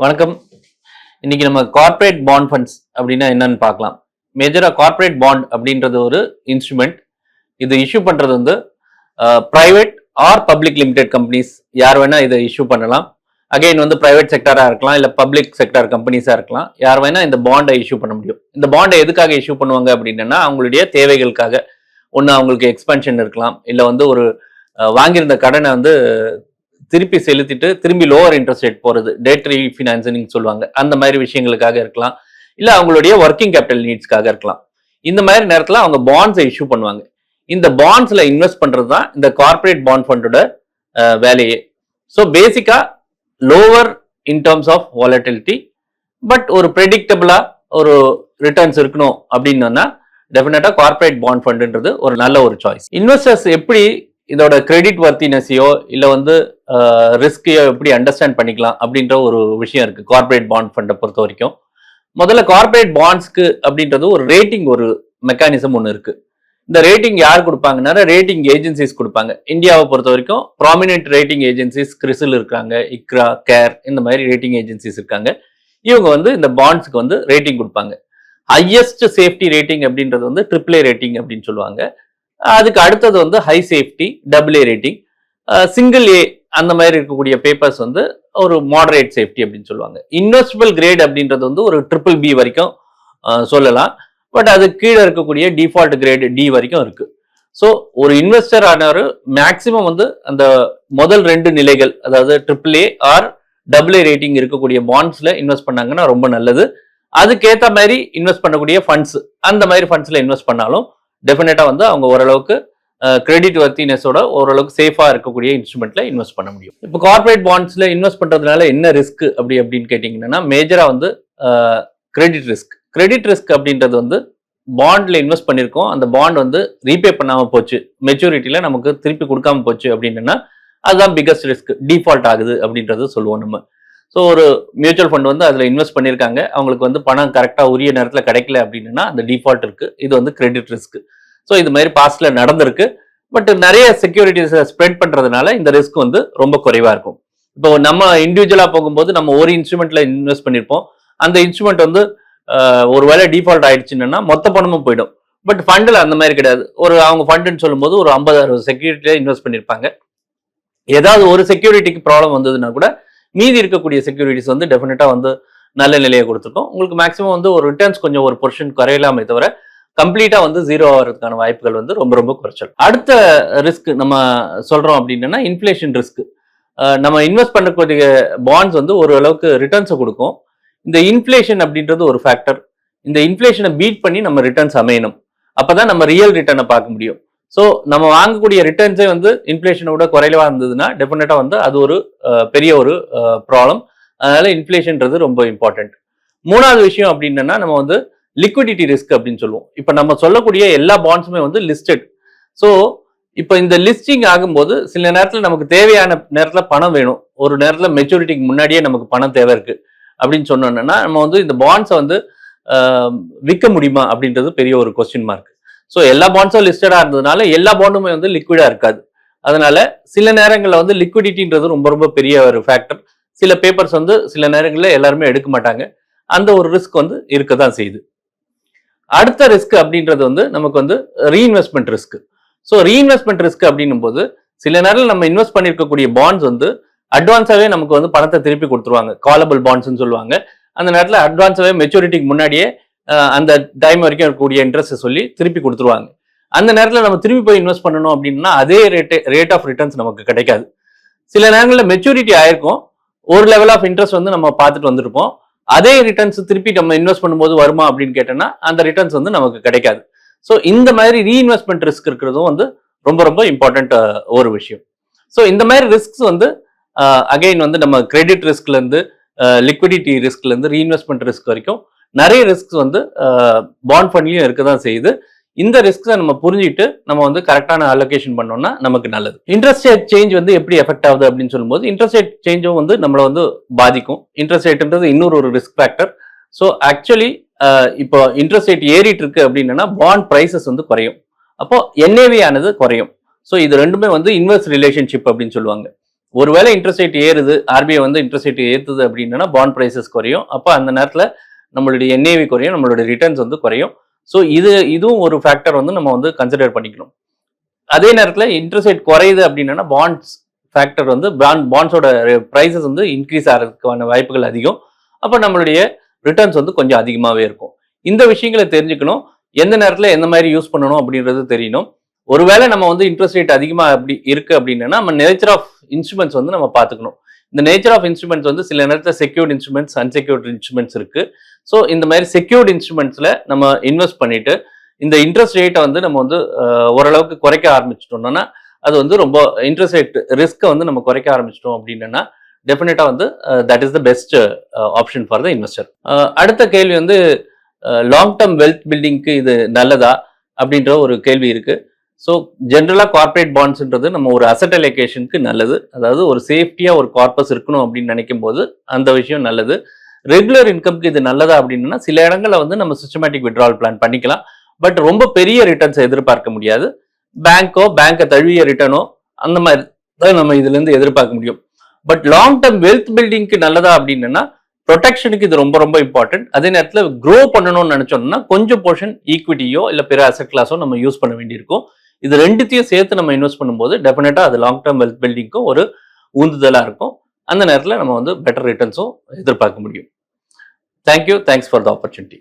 வணக்கம். இன்னைக்கு நம்ம கார்ப்பரேட் பாண்ட் ஃபண்ட்ஸ் அப்படின்னா என்னன்னு பார்க்கலாம். மேஜராக கார்ப்பரேட் பாண்ட் அப்படின்றது ஒரு இன்ஸ்ட்ருமெண்ட் இது இஷ்யூ பண்ணுறது வந்து private or public limited companies யார் வேணால் இதை இஷ்யூ பண்ணலாம். அகைன் வந்து ப்ரைவேட் செக்டராக இருக்கலாம் இல்லை பப்ளிக் செக்டர் கம்பெனிஸாக இருக்கலாம். யார் வேணால் இந்த பாண்டை இஷ்யூ பண்ண முடியும். இந்த பாண்டை எதுக்காக இஷ்யூ பண்ணுவாங்க அப்படின்னா அவங்களுடைய தேவைகளுக்காக. ஒன்று அவங்களுக்கு எக்ஸ்பென்ஷன் இருக்கலாம். இல்லை வந்து ஒரு வாங்கியிருந்த கடனை வந்து திருப்பி செலுத்திட்டு திரும்பி லோவர் இன்ட்ரெஸ்ட் ரேட் போகிறது டேட் ரீஃபினான்சிங் சொல்லுவாங்க. அந்த மாதிரி விஷயங்களுக்காக இருக்கலாம். இல்லை அவங்களுடைய ஒர்க்கிங் கேபிட்டல் நீட்ஸ்க்காக இருக்கலாம். இந்த மாதிரி நேரத்தில் அவங்க பாண்ட்ஸை இஷ்யூ பண்ணுவாங்க. இந்த பாண்ட்ஸில் இன்வெஸ்ட் பண்ணுறது தான் இந்த கார்ப்பரேட் பாண்ட் ஃபண்டோட வேலையே. ஸோ பேசிக்காக lower in terms of volatility but ஒரு ப்ரெடிக்டபிளாக ஒரு ரிட்டர்ன்ஸ் இருக்கணும் அப்படின்னா டெஃபினட்டாக கார்ப்பரேட் பாண்ட் ஃபண்டுன்றது ஒரு நல்ல ஒரு சாய்ஸ் இன்வெஸ்டர்ஸ் எப்படி இதோட கிரெடிட் வர்த்தினஸையோ இல்லை வந்து ரிஸ்கையோ எப்படி அண்டர்ஸ்டாண்ட் பண்ணிக்கலாம் அப்படின்ற ஒரு விஷயம் இருக்குது கார்ப்பரேட் பாண்ட் ஃபண்டை பொறுத்த வரைக்கும். முதல்ல கார்ப்பரேட் பாண்ட்ஸ்க்கு அப்படின்றது ஒரு ரேட்டிங் ஒரு மெக்கானிசம் ஒன்று இருக்குது இந்த ரேட்டிங் யார் கொடுப்பாங்கன்னா ரேட்டிங் ஏஜென்சிஸ் கொடுப்பாங்க. இந்தியாவை பொறுத்த வரைக்கும் ப்ராமினென்ட் ரேட்டிங் ஏஜென்சிஸ் கிறிசில் இருக்காங்க இக்ரா கேர் இந்த மாதிரி ரேட்டிங் ஏஜென்சிஸ் இருக்காங்க. இவங்க வந்து இந்த பாண்ட்ஸ்க்கு வந்து ரேட்டிங் கொடுப்பாங்க. ஹையஸ்ட் சேஃப்டி ரேட்டிங் அப்படின்றது வந்து ட்ரிபிள் ரேட்டிங் அப்படின்னு சொல்லுவாங்க. அதுக்கு அடுத்தது வந்து high safety double A rating single A அந்த மாதிரி இருக்கக்கூடிய பேப்பர்ஸ் வந்து ஒரு மாடரேட் சேஃப்டி அப்படின்னு சொல்லுவாங்க. இன்வெஸ்டபிள் கிரேட் அப்படின்றது வந்து ஒரு ட்ரிபிள் பி வரைக்கும் சொல்லலாம். பட் அது கீழே இருக்கக்கூடிய டிஃபால்ட் கிரேட் டி வரைக்கும் இருக்கு. ஸோ ஒரு இன்வெஸ்டர் ஆனவர் மேக்சிமம் வந்து அந்த முதல் ரெண்டு நிலைகள் அதாவது triple A or double A rating இருக்கக்கூடிய பாண்ட்ஸில் இன்வெஸ்ட் பண்ணாங்கன்னா ரொம்ப நல்லது. அதுக்கேற்ற மாதிரி இன்வெஸ்ட் பண்ணக்கூடிய ஃபண்ட்ஸ் அந்த மாதிரி ஃபண்ட்ஸில் இன்வெஸ்ட் பண்ணாலும் டெஃபினட்டாக வந்து அவங்க ஓரளவுக்கு கிரெடிட் வர்த்தினஸோட ஓரளவுக்கு சேஃபாக இருக்கக்கூடிய இன்ஸ்ட்ருமெண்ட்டில் இன்வெஸ்ட் பண்ண முடியும். இப்போ கார்ப்பரேட் பாண்ட்ஸில் இன்வெஸ்ட் பண்ணுறதுனால என்ன ரிஸ்க் அப்படி அப்படின்னு கேட்டிங்கன்னா மேஜராக வந்து கிரெடிட் ரிஸ்க் கிரெடிட் ரிஸ்க் அப்படின்றது வந்து பாண்டில் இன்வெஸ்ட் பண்ணியிருக்கோம். அந்த பாண்ட் வந்து ரீபே பண்ணாமல் போச்சு. மெச்சூரிட்டியில் நமக்கு திருப்பி கொடுக்காம போச்சு அப்படின்னா அதுதான் பிக்கஸ்ட் ரிஸ்க் டிஃபால்ட் ஆகுது அப்படின்றது சொல்லுவோம் நம்ம. ஸோ ஒரு மியூச்சுவல் ஃபண்ட் வந்து அதில் இன்வெஸ்ட் பண்ணியிருக்காங்க அவங்களுக்கு வந்து பணம் கரெக்டாக உரிய நேரத்தில் கிடைக்கல அப்படின்னா அந்த டிஃபால்ட் இருக்குது இது வந்து கிரெடிட் ரிஸ்க் ஸோ இது மாதிரி பாஸ்டில் நடந்திருக்கு. பட் நிறைய செக்யூரிட்டிஸை ஸ்ப்ரெட் பண்ணுறதுனால இந்த ரிஸ்க் வந்து ரொம்ப குறைவாக இருக்கும். இப்போ நம்ம இண்டிவிஜுவலாக போகும்போது நம்ம ஒரு இன்ஸ்ட்ருமெண்ட்டில் இன்வெஸ்ட் பண்ணியிருப்போம் அந்த இன்ஸ்ட்ருமெண்ட் வந்து ஒரு ஒருவேளை டிஃபால்ட் ஆயிடுச்சுன்னா மொத்த பணமும் போயிடும். பட் ஃபண்டில் அந்த மாதிரி கிடையாது. ஒரு அவங்க ஃபண்டுன்னு சொல்லும்போது ஒரு ஐம்பது அறுபது செக்யூரிட்டியில் இன்வெஸ்ட் பண்ணியிருப்பாங்க ஏதாவது ஒரு செக்யூரிட்டிக்கு ப்ராப்ளம் வந்ததுன்னா கூட மீதி இருக்கக்கூடிய செக்யூரிட்டிஸ் வந்து டெஃபினட்டாக வந்து நல்ல நிலையை கொடுத்துருக்கோம். உங்களுக்கு மேக்ஸிமம் வந்து ஒரு ரிட்டர்ன்ஸ் கொஞ்சம் ஒரு பொர்ஷன் குறையலாமே தவிர கம்ப்ளீட்டாக வந்து ஜீரோ ஆகிறதுக்கான வாய்ப்புகள் வந்து ரொம்ப ரொம்ப குறைச்சல் அடுத்த ரிஸ்க் நம்ம சொல்கிறோம் அப்படின்னா இன்ஃப்ளேஷன் ரிஸ்க் நம்ம இன்வெஸ்ட் பண்ணக்கூடிய பாண்ட்ஸ் வந்து ஒரு அளவுக்கு ரிட்டர்ன்ஸை கொடுக்கும். இந்த இன்ஃப்ளேஷன் அப்படின்றது ஒரு ஃபேக்டர் இந்த இன்ஃப்ளேஷனை பீட் பண்ணி நம்ம ரிட்டர்ன்ஸ் அமையணும். அப்போ தான் நம்ம ரியல் ரிட்டர்னை பார்க்க முடியும். ஸோ நம்ம வாங்கக்கூடிய ரிட்டர்ன்ஸே வந்து இன்ஃப்ளேஷனை விட குறைவாக இருந்ததுன்னா டெஃபினட்டாக வந்து அது ஒரு பெரிய ஒரு ப்ராப்ளம் அதனால இன்ஃப்ளேஷன்றது ரொம்ப இம்பார்ட்டன்ட் மூணாவது விஷயம் அப்படின்னா நம்ம வந்து லிக்விடிட்டி ரிஸ்க் அப்படின்னு சொல்லுவோம். இப்போ நம்ம சொல்லக்கூடிய எல்லா பாண்ட்ஸுமே வந்து லிஸ்டட் ஸோ இப்போ இந்த லிஸ்டிங் ஆகும்போது சில நேரத்தில் நமக்கு தேவையான நேரத்தில் பணம் வேணும். ஒரு நேரத்தில் மெச்சூரிட்டிக்கு முன்னாடியே நமக்கு பணம் தேவை இருக்குது அப்படின்னு சொன்னோன்னா நம்ம வந்து இந்த பாண்ட்ஸை வந்து விற்க முடியுமா அப்படின்றது பெரிய ஒரு கொஸ்டின் மார்க் ஸோ எல்லா பாண்ட்ஸும் லிஸ்டடாக இருந்ததுனால எல்லா பாண்டுமே வந்து லிக்விடாக இருக்காது. அதனால சில நேரங்களில் வந்து லிக்விடிட்டின்றது ரொம்ப ரொம்ப பெரிய ஒரு ஃபேக்டர் சில பேப்பர்ஸ் வந்து சில நேரங்களில் எல்லாருமே எடுக்க மாட்டாங்க. அந்த ஒரு ரிஸ்க் வந்து இருக்க தான் செய்யுது. அடுத்த ரிஸ்க் அப்படின்றது வந்து நமக்கு வந்து reinvestment risk so reinvestment risk அப்படின்னும் போது சில நேரம் நம்ம இன்வெஸ்ட் பண்ணியிருக்கக்கூடிய பாண்ட்ஸ் வந்து அட்வான்ஸாகவே நமக்கு வந்து பணத்தை திருப்பி கொடுத்துருவாங்க. காலபிள் பாண்ட்ஸ்னு சொல்லுவாங்க. அந்த நேரத்தில் அட்வான்ஸாகவே மெச்சூரிட்டிக்கு முன்னாடியே அந்த டைம் வரைக்கும் இருக்கக்கூடிய இன்ட்ரெஸ்ட்டை சொல்லி திருப்பி கொடுத்துருவாங்க. அந்த நேரத்தில் நம்ம திருப்பி போய் இன்வெஸ்ட் பண்ணணும் அப்படின்னா அதே ரேட்டு ரேட் ஆஃப் ரிட்டர்ன்ஸ் நமக்கு கிடைக்காது. சில நேரங்களில் மெச்சூரிட்டி ஆயிருக்கும். ஒரு லெவல் ஆஃப் இன்ட்ரெஸ்ட் வந்து நம்ம பார்த்துட்டு வந்திருப்போம். அதே ரிட்டர்ன்ஸ் திருப்பி நம்ம இன்வெஸ்ட் பண்ணும்போது வருமா அப்படின்னு கேட்டோம்னா அந்த ரிட்டர்ன்ஸ் வந்து நமக்கு கிடைக்காது. ஸோ இந்த மாதிரி ரீஇன்வெஸ்ட்மெண்ட் ரிஸ்க் இருக்கிறதும் வந்து ரொம்ப ரொம்ப இம்பார்ட்டண்ட் ஒரு விஷயம். ஸோ இந்த மாதிரி ரிஸ்க்ஸ் வந்து அகைன் வந்து நம்ம கிரெடிட் ரிஸ்க்லேருந்து லிக்விடிட்டி ரிஸ்க்லேருந்து ரீஇன்வெஸ்ட்மெண்ட் ரிஸ்க் வரைக்கும் நிறைய ரிஸ்க் வந்து பாண்ட் ஃபண்ட்லையும் இருக்க தான் செய்யுது. இந்த ரிஸ்க்ஸை நம்ம புரிஞ்சுட்டு நம்ம வந்து கரெக்டான அலோகேஷன் பண்ணோம்னா நமக்கு நல்லது. இன்ட்ரெஸ்ட் ரேட் சேஞ்ச் வந்து எப்படி எஃபெக்ட் ஆகுது அப்படின்னு சொல்லும்போது இன்ட்ரெஸ்ட் ரேட் சேஞ்சும் வந்து நம்மளை வந்து பாதிக்கும். இன்ட்ரெஸ்ட் ரேட்ன்றது இன்னொரு ஒரு ரிஸ்க் ஃபேக்டர் ஸோ ஆக்சுவலி இப்போ இன்ட்ரெஸ்ட் ரேட் ஏறிட்டு இருக்கு அப்படின்னா பாண்ட் ப்ரைசஸ் வந்து குறையும். அப்போ என்ஏவி ஆனது குறையும். ஸோ இது ரெண்டுமே வந்து இன்வெஸ்ட் ரிலேஷன்ஷிப் அப்படின்னு சொல்லுவாங்க. ஒருவேளை இன்ட்ரெஸ்ட் ரேட் ஏறுது ஆர்பிஐ வந்து இன்ட்ரெஸ்ட் ரேட் ஏற்றுது அப்படின்னா பாண்ட் ப்ரைசஸ் குறையும். அப்போ அந்த நேரத்தில் நம்மளுடைய என்ஏவி குறையும் நம்மளுடைய ரிட்டர்ன்ஸ் வந்து குறையும். ஸோ இது இதுவும் ஒரு ஃபேக்டர் வந்து நம்ம வந்து கன்சிடர் பண்ணிக்கணும். அதே நேரத்தில் இன்ட்ரெஸ்ட் ரேட் குறையுது அப்படின்னா பாண்ட்ஸ் ஃபேக்டர் வந்து பாண்ட் பாண்ட்ஸோட ப்ரைஸஸ் வந்து இன்க்ரீஸ் ஆகிறதுக்கான வாய்ப்புகள் அதிகம். அப்போ நம்மளுடைய ரிட்டர்ன்ஸ் வந்து கொஞ்சம் அதிகமாகவே இருக்கும். இந்த விஷயங்களை தெரிஞ்சுக்கணும். எந்த நேரத்தில் எந்த மாதிரி யூஸ் பண்ணணும் அப்படின்றது தெரியணும். ஒருவேளை நம்ம வந்து இன்ட்ரெஸ்ட் ரேட் அதிகமாக அப்படி இருக்குது அப்படின்னா நம்ம நேச்சர் ஆஃப் இன்ஸ்ட்ருமெண்ட்ஸ் வந்து நம்ம பார்த்துக்கணும். இந்த நேச்சர் ஆஃப் இன்ஸ்ட்ருமெண்ட்ஸ் வந்து சில நேரத்தில் செக்யூர்ட் இன்ஸ்ட்ருமெண்ட்ஸ் அன்செக்யூர்ட் இன்ஸ்ட்ருமெண்ட்ஸ் இருக்கு. ஸோ இந்த மாதிரி செக்யூர்ட் இன்ஸ்ட்ருமெண்ட்ஸில் நம்ம இன்வெஸ்ட் பண்ணிட்டு இந்த இன்ட்ரெஸ்ட் ரேட்டை வந்து நம்ம வந்து ஓரளவுக்கு குறைக்க ஆரம்பிச்சிட்டோம்னா அது வந்து ரொம்ப இன்ட்ரெஸ்ட் ரேட் ரிஸ்க்கை வந்து நம்ம குறைக்க ஆரம்பிச்சிட்டோம் அப்படின்னா டெஃபினட்டாக வந்து that is the best option for the investor அடுத்த கேள்வி வந்து லாங் டேர்ம் வெல்த் பில்டிங்க்கு இது நல்லதா? அப்படின்ற ஒரு கேள்வி இருக்குது ஸோ ஜென்ரலாக கார்ப்பரேட் பாண்ட்ஸ்ன்றது நம்ம ஒரு அசட் அலோகேஷனுக்கு நல்லது. அதாவது ஒரு சேஃப்டியாக ஒரு கார்பஸ் இருக்கணும் அப்படின்னு நினைக்கும் போது அந்த விஷயம் நல்லது. ரெகுலர் இன்கம்க்கு இது நல்லதா அப்படின்னா சில இடங்களில் வந்து நம்ம சிஸ்டமேட்டிக் விட்ரால் பிளான் பண்ணிக்கலாம். பட் ரொம்ப பெரிய ரிட்டர்ன்ஸ் எதிர்பார்க்க முடியாது. பேங்க்கோ பேங்கை தழுவிய ரிட்டர்னோ அந்த மாதிரி தான் நம்ம இதுலேருந்து எதிர்பார்க்க முடியும். பட் லாங் டேர்ம் வெல்த் பில்டிங்க்கு நல்லதா அப்படின்னா ப்ரொடெக்ஷனுக்கு இது ரொம்ப ரொம்ப இம்பார்ட்டன்ட் அதே நேரத்தில் க்ரோ பண்ணணும்னு நினச்சோம்னா கொஞ்சம் போர்ஷன் ஈக்விட்டியோ இல்லை பிற அசட் கிளாஸோ நம்ம யூஸ் பண்ண வேண்டியிருக்கும். இது ரெண்டுத்தையும் சேர்த்து நம்ம இன்வெஸ்ட் பண்ணும்போது டெஃபினட்டாக அது லாங் டேர்ம் வெல்த் பில்டிங்க்கும் ஒரு ஊந்துதலாக இருக்கும். அந்த நேரத்தில் நம்ம வந்து பெட்டர் ரிட்டர்ன்ஸும் எதிர்பார்க்க முடியும். Thank you thanks for the opportunity